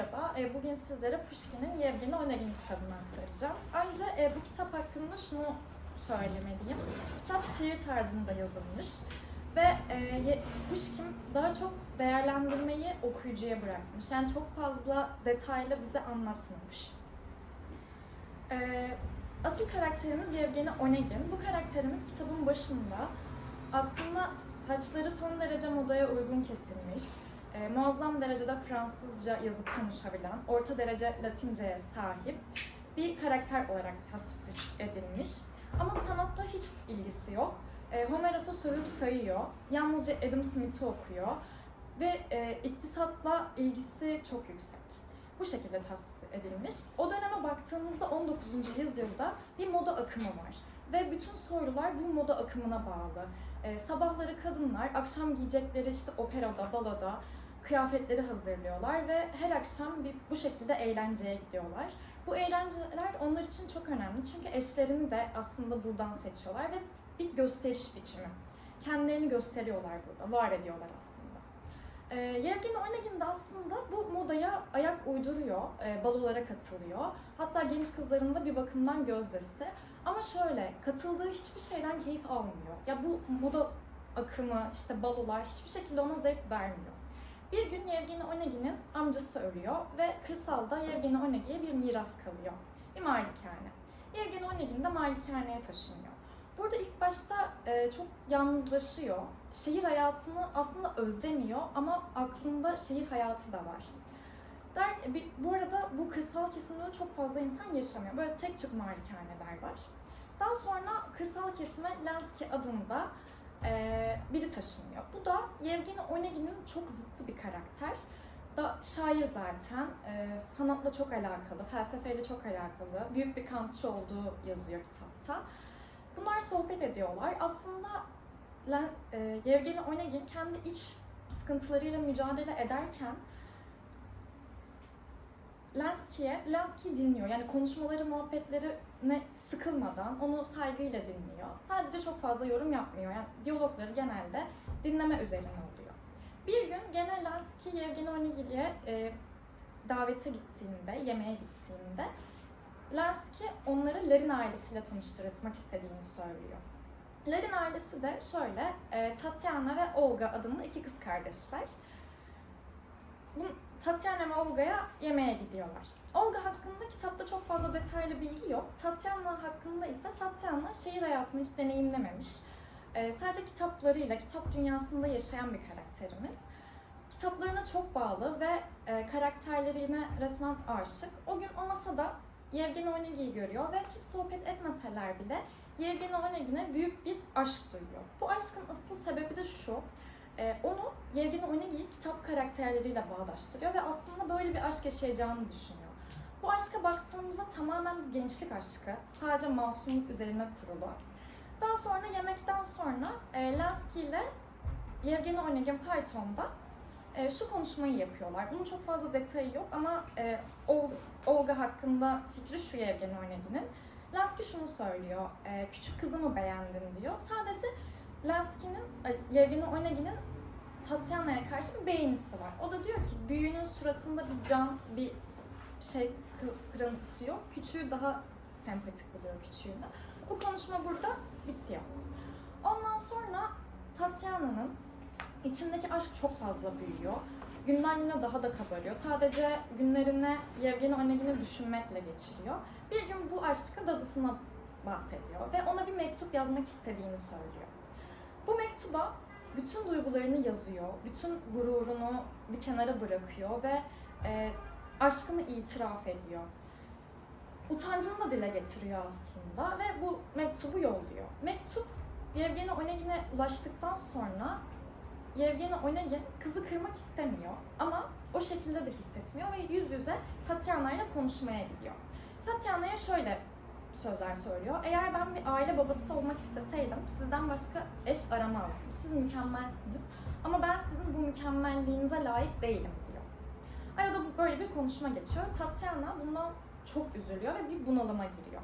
merhaba. E, Bugün sizlere Pushkin'in Yevgeni Onegin kitabını aktaracağım. Önce e, bu kitap hakkında şunu söylemeliyim. Kitap şiir tarzında yazılmış ve e, Pushkin daha çok değerlendirmeyi okuyucuya bırakmış. Yani çok fazla detaylı bize anlatmamış. Asıl karakterimiz Yevgeni Onegin. Bu karakterimiz kitabın başında aslında saçları son derece modaya uygun kesilmiş, e, muazzam derecede Fransızca yazıp konuşabilen, orta derece Latince'ye sahip bir karakter olarak tasvir edilmiş. Ama sanatta hiç ilgisi yok. E, Homeros'u sövüp sayıyor, yalnızca Adam Smith'i okuyor ve e, iktisatla ilgisi çok yüksek. Bu şekilde tasvir edilmiş. O döneme baktığımızda 19. yüzyılda bir moda akımı var. Ve bütün soylular bu moda akımına bağlı. Ee, sabahları kadınlar akşam giyecekleri işte operada, balada kıyafetleri hazırlıyorlar ve her akşam bir, bu şekilde eğlenceye gidiyorlar. Bu eğlenceler onlar için çok önemli çünkü eşlerini de aslında buradan seçiyorlar ve bir gösteriş biçimi. Kendilerini gösteriyorlar burada, var ediyorlar aslında. Ee, Yevgeni Onegin de aslında bu modaya ayak uyduruyor, e, balolara katılıyor. Hatta genç kızların da bir bakımdan gözdesi. Ama şöyle, katıldığı hiçbir şeyden keyif almıyor. Ya bu moda akımı, işte balolar hiçbir şekilde ona zevk vermiyor. Bir gün Yevgeni Onegin'in amcası ölüyor ve kırsalda Yevgeni Onegi'ye bir miras kalıyor. Bir malikane. Yevgeni Onegin de malikaneye taşınıyor. Burada ilk başta e, çok yalnızlaşıyor. Şehir hayatını aslında özlemiyor ama aklında şehir hayatı da var. Der, bir- bu arada bu kırsal kesimde de çok fazla insan yaşamıyor. Böyle tek tük malikaneler var. Daha sonra kırsal kesime Lenski adında e, biri taşınıyor. Bu da Yevgeni Onegin'in çok zıttı bir karakter. Da şair zaten, e, sanatla çok alakalı, felsefeyle çok alakalı, büyük bir kantçı olduğu yazıyor kitapta. Bunlar sohbet ediyorlar. Aslında e, Yevgeni Onegin kendi iç sıkıntılarıyla mücadele ederken Lenski'ye, Lenski dinliyor. Yani konuşmaları, muhabbetleri ne sıkılmadan onu saygıyla dinliyor. Sadece çok fazla yorum yapmıyor. Yani diyalogları genelde dinleme üzerine oluyor. Bir gün gene Lenski Yevgeni Onegin'e e, davete gittiğinde, yemeğe gittiğinde Lenski onları Larin ailesiyle tanıştırmak istediğini söylüyor. Larin ailesi de şöyle, e, Tatyana ve Olga adında iki kız kardeşler. Bu, Tatyana ve Olga'ya yemeğe gidiyorlar. Olga hakkında kitapta çok fazla detaylı bilgi yok. Tatyana hakkında ise Tatyana şehir hayatını hiç deneyimlememiş. E, sadece kitaplarıyla, kitap dünyasında yaşayan bir karakterimiz. Kitaplarına çok bağlı ve e, karakterlerine resmen aşık. O gün o masada Yevgeni Onegi'yi görüyor ve hiç sohbet etmeseler bile Yevgeni Onegin'e büyük bir aşk duyuyor. Bu aşkın asıl sebebi de şu. E, onu Yevgeni Onegi'yi kitap karakterleriyle bağdaştırıyor ve aslında böyle bir aşk yaşayacağını düşünüyor. Bu aşka baktığımızda tamamen gençlik aşkı. Sadece masumluk üzerine kurulu. Daha sonra yemekten sonra e, Lansky ile Yevgeni Onegin faytonda e, şu konuşmayı yapıyorlar. Bunun çok fazla detayı yok ama e, Ol- Olga hakkında fikri şu Yevgeni Onegin'in. Lansky şunu söylüyor, e, küçük kızımı beğendin diyor. Sadece Lansky'nin, ay, Yevgeni Onegin'in Tatyana'ya karşı bir beğenisi var. O da diyor ki büyüğünün suratında bir can, bir şey kı- kırıntısı yok. Küçüğü daha sempatik buluyor küçüğünü. Bu konuşma burada bitiyor. Ondan sonra Tatyana'nın içindeki aşk çok fazla büyüyor. Günden güne daha da kabarıyor. Sadece günlerini Yevgeni Onegin'i düşünmekle geçiriyor. Bir gün bu aşkı dadısına bahsediyor ve ona bir mektup yazmak istediğini söylüyor. Bu mektuba bütün duygularını yazıyor, bütün gururunu bir kenara bırakıyor ve e, aşkını itiraf ediyor. Utancını da dile getiriyor aslında ve bu mektubu yolluyor. Mektup Yevgeni Onegin'e ulaştıktan sonra Yevgeni Onegin kızı kırmak istemiyor ama o şekilde de hissetmiyor ve yüz yüze Tatyana konuşmaya gidiyor. Tatyana'ya şöyle sözler söylüyor. Eğer ben bir aile babası olmak isteseydim sizden başka eş aramazdım. Siz mükemmelsiniz ama ben sizin bu mükemmelliğinize layık değilim diyor. Arada böyle bir konuşma geçiyor. Tatyana bundan çok üzülüyor ve bir bunalıma giriyor.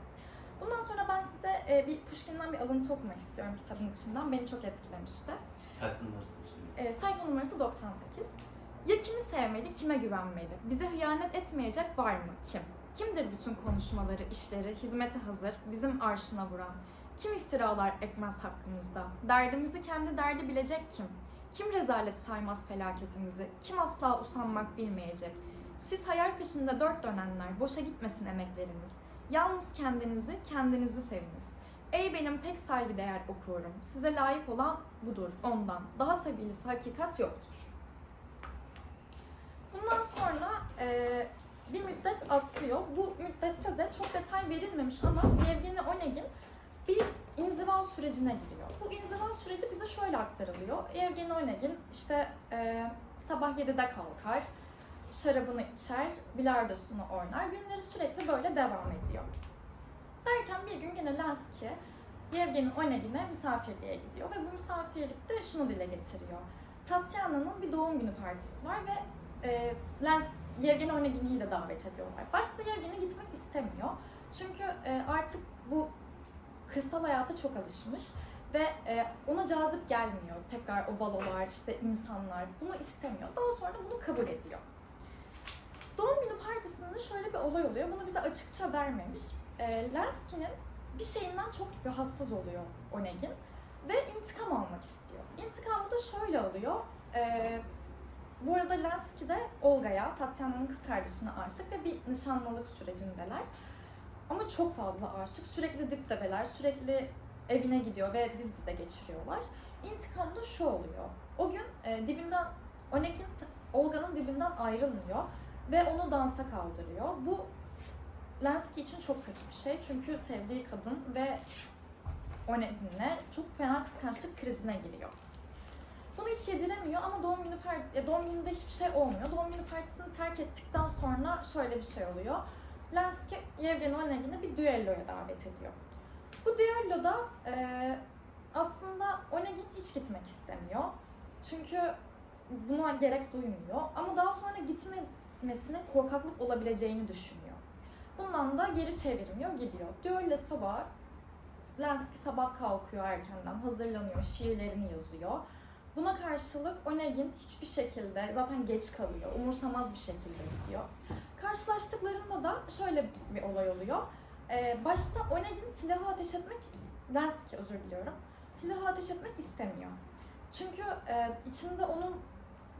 Bundan sonra ben size e, bir Pushkin'den bir alıntı okumak istiyorum kitabın içinden. Beni çok etkilemişti. Sayfa numarası söyleyeyim. E, sayfa numarası 98. Ya kimi sevmeli, kime güvenmeli? Bize hıyanet etmeyecek var mı? Kim? Kimdir bütün konuşmaları, işleri, hizmete hazır, bizim arşına vuran? Kim iftiralar ekmez hakkımızda? Derdimizi kendi derdi bilecek kim? Kim rezalet saymaz felaketimizi? Kim asla usanmak bilmeyecek? Siz hayal peşinde dört dönenler, boşa gitmesin emekleriniz. Yalnız kendinizi, kendinizi seviniz. Ey benim pek saygıdeğer okurum, size layık olan budur ondan. Daha sevgilisi hakikat yoktur. Bundan sonra e, bir müddet atlıyor. Bu müddette de çok detay verilmemiş ama Yevgeni Onegin bir inziva sürecine giriyor. Bu inziva süreci bize şöyle aktarılıyor. Yevgeni Onegin işte e, sabah 7'de kalkar, şarabını içer, bilardosunu oynar. Günleri sürekli böyle devam ediyor. Derken bir gün gene Lansky Yevgeni Onegin'e misafirliğe gidiyor ve bu misafirlikte şunu dile getiriyor. Tatyana'nın bir doğum günü partisi var ve e, Lens Yevgeni Onegin'i de davet ediyorlar. Başta Yevgeni gitmek istemiyor. Çünkü e, artık bu kırsal hayata çok alışmış ve e, ona cazip gelmiyor. Tekrar o balolar, işte insanlar bunu istemiyor. Daha sonra bunu kabul ediyor. Doğum günü partisinde şöyle bir olay oluyor. Bunu bize açıkça vermemiş. E, Lensky'nin bir şeyinden çok rahatsız oluyor Onegin ve intikam almak istiyor. İntikamı da şöyle alıyor. E, bu arada Lensky de Olga'ya, Tatyana'nın kız kardeşine aşık ve bir nişanlılık sürecindeler. Ama çok fazla aşık. Sürekli diptebeler, sürekli evine gidiyor ve dizide geçiriyorlar. İntikamda şu oluyor. O gün e, dibinden, Onegin t- Olga'nın dibinden ayrılmıyor ve onu dansa kaldırıyor. Bu Lensky için çok kötü bir şey. Çünkü sevdiği kadın ve Onegin'le çok fena kıskançlık krizine giriyor. Bunu hiç yediremiyor ama doğum günü part- ya doğum gününde hiçbir şey olmuyor. Doğum günü partisini terk ettikten sonra şöyle bir şey oluyor. Lensky Yevgeni Onegin'i bir düelloya davet ediyor. Bu düelloda e, aslında Onegin hiç gitmek istemiyor. Çünkü buna gerek duymuyor. Ama daha sonra gitmemesine korkaklık olabileceğini düşünüyor. Bundan da geri çevirmiyor, gidiyor. Düello sabah Lensky sabah kalkıyor erkenden, hazırlanıyor, şiirlerini yazıyor. Buna karşılık Onegin hiçbir şekilde, zaten geç kalıyor, umursamaz bir şekilde gidiyor. Karşılaştıklarında da şöyle bir olay oluyor. Ee, başta Onegin silahı ateş etmek, Lensky özür diliyorum, silahı ateş etmek istemiyor. Çünkü e, içinde onun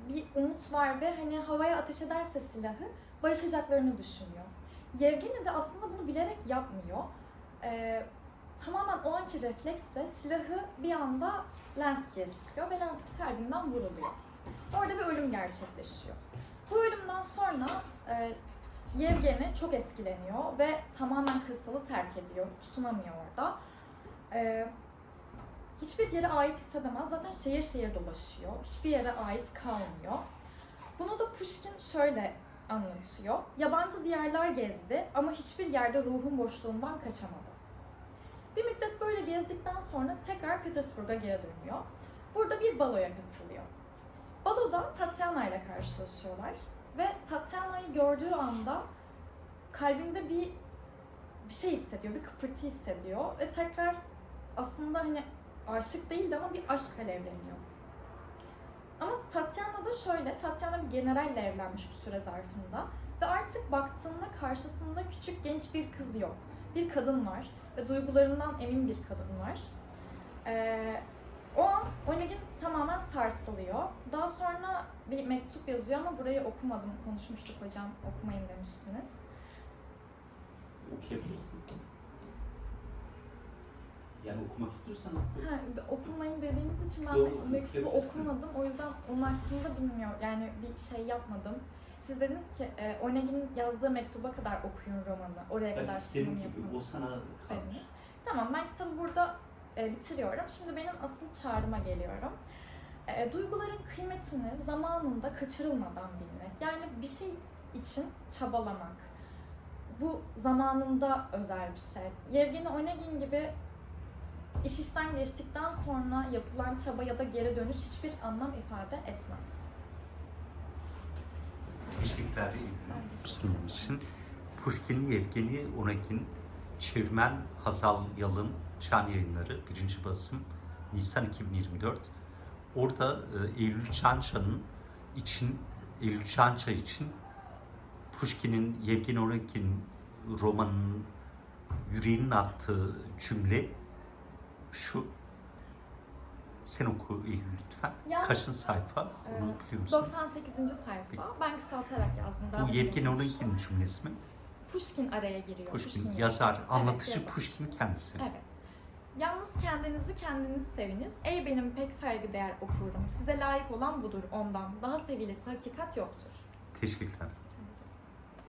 bir umut var ve hani havaya ateş ederse silahı barışacaklarını düşünüyor. Yevgeni de aslında bunu bilerek yapmıyor. Ee, tamamen o anki refleksle silahı bir anda Lensky'ye sıkıyor ve Lensky kalbinden vuruluyor. Orada bir ölüm gerçekleşiyor. Bu ölümden sonra e, Yevgeni çok etkileniyor ve tamamen kırsalı terk ediyor. Tutunamıyor orada. E, hiçbir yere ait hissedemez. Zaten şehir şehir dolaşıyor. Hiçbir yere ait kalmıyor. Bunu da Pushkin şöyle anlatıyor. Yabancı diyarlar gezdi ama hiçbir yerde ruhun boşluğundan kaçamadı. Bir müddet böyle gezdikten sonra tekrar Petersburg'a geri dönüyor. Burada bir baloya katılıyor. Baloda Tatyana ile karşılaşıyorlar ve Tatyana'yı gördüğü anda kalbinde bir bir şey hissediyor, bir kıpırtı hissediyor ve tekrar aslında hani aşık değildi ama bir aşk alevleniyor. Ama Tatyana da şöyle, Tatyana bir generalle evlenmiş bu süre zarfında ve artık baktığında karşısında küçük genç bir kız yok. Bir kadın var ve duygularından emin bir kadın var. Ee, o an Onegin tamamen sarsılıyor. Daha sonra bir mektup yazıyor ama burayı okumadım. Konuşmuştuk hocam, okumayın demiştiniz. Okuyabilirsin. Yani okumak istiyorsan oku. Ha, okumayın dediğiniz için ben Yok, mektubu okumadım. O yüzden onun hakkında bilmiyorum. Yani bir şey yapmadım. Siz dediniz ki e, Onegin yazdığı mektuba kadar okuyun romanı. Oraya Ben kadar sunum ki yapın o sana kalmış. dediniz. Tamam ben kitabı burada e, bitiriyorum. Şimdi benim asıl çağrıma geliyorum. E, duyguların kıymetini zamanında kaçırılmadan bilmek. Yani bir şey için çabalamak. Bu zamanında özel bir şey. Yevgeni Onegin gibi iş işten geçtikten sonra yapılan çaba ya da geri dönüş hiçbir anlam ifade etmez. Teşekkür sunum için. Pushkin, Yevgeni Onegin, çevirmen Hazal Yalın, Çan Yayınları, birinci basım, Nisan 2024. Orada e, Eylül Çanşa'nın için Eylül Çança için Pushkin'in Yevgeni Onegin romanının yüreğinin attığı cümle şu. Sen oku Eylül lütfen. Yalnız- Kaçın sayfa? Ee, Onu biliyor musun? 98. sayfa. Ben kısaltarak yazdım. Bu Yevgeni. Onegin cümlesi mi? Pushkin araya giriyor. Pushkin yazıyor. yazar, Evet, anlatıcı yazar. Pushkin kendisi. Evet. Yalnız kendinizi kendiniz seviniz. Ey benim pek saygıdeğer okurum. Size layık olan budur ondan. Daha sevilesi hakikat yoktur. Teşekkürler.